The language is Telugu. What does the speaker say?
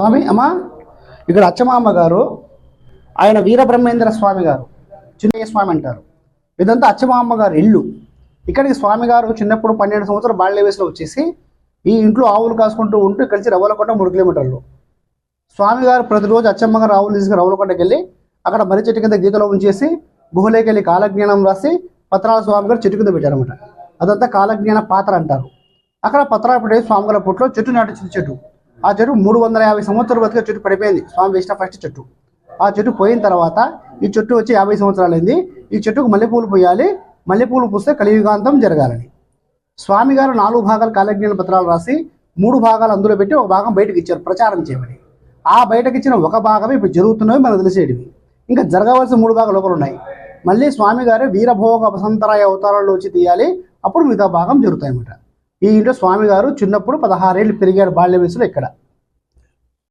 స్వామి అమ్మా. ఇక్కడ అచ్చమామ గారు ఆయన వీరబ్రహ్మేంద్ర స్వామి గారు చిన్నయ్య స్వామి అంటారు. ఇదంతా అచ్చమామ గారు ఇల్లు. ఇక్కడికి స్వామి గారు చిన్నప్పుడు పన్నెండు సంవత్సరాలు బాల్య వయసులో వచ్చేసి ఈ ఇంట్లో ఆవులు కాసుకుంటూ ఉంటూ కలిసి రవ్వలకొండ మూడు కిలోమీటర్లు. స్వామి గారు ప్రతిరోజు అచ్చమ్మ గారు ఆవులు తీసుకుని రవ్వలకొండకి వెళ్ళి అక్కడ మర్రి చెట్టు కింద గీతలో ఉంచేసి గుహలోకి వెళ్ళి కాలజ్ఞానం రాసి పత్రాల స్వామి గారు చెట్టు కింద పెట్టారన్నమాట. అదంతా కాలజ్ఞాన పాత్ర అంటారు. అక్కడ పత్రాలు పెట్టే స్వామి గారి పుట్లో చెట్టు నాటించిన చెట్టు. ఆ చెట్టు మూడు వందల యాభై సంవత్సరాల బతికే చెట్టు పడిపోయింది. స్వామి వేసిన ఫస్ట్ చెట్టు. ఆ చెట్టు పోయిన తర్వాత ఈ చెట్టు వచ్చి యాభై సంవత్సరాలు అయింది. ఈ చెట్టుకు మల్లెపూలు పోయాలి. మల్లెపూలు పూస్తే కలియుగాంతం జరగాలని. స్వామి గారు నాలుగు భాగాలు కాలజ్ఞాన పత్రాలు రాసి మూడు భాగాలు అందులో పెట్టి ఒక భాగం బయటకు ఇచ్చారు. ప్రచారం చేయమని. ఆ బయటకు ఇచ్చిన ఒక భాగమే ఇప్పుడు జరుగుతున్నవి మనకు తెలిసేటివి. ఇంకా జరగవలసిన మూడు భాగాలు ఒకరు ఉన్నాయి. మళ్ళీ స్వామి గారు వీరభోగ వసంతరాయ అవతారంలో వచ్చి తీయాలి. అప్పుడు మిగతా భాగం జరుగుతాయి అన్నమాట ఈ ఇంట్లో స్వామి గారు చిన్నప్పుడు పదహారేళ్ళు పెరిగాడు బాల్య వయసులో ఇక్కడ.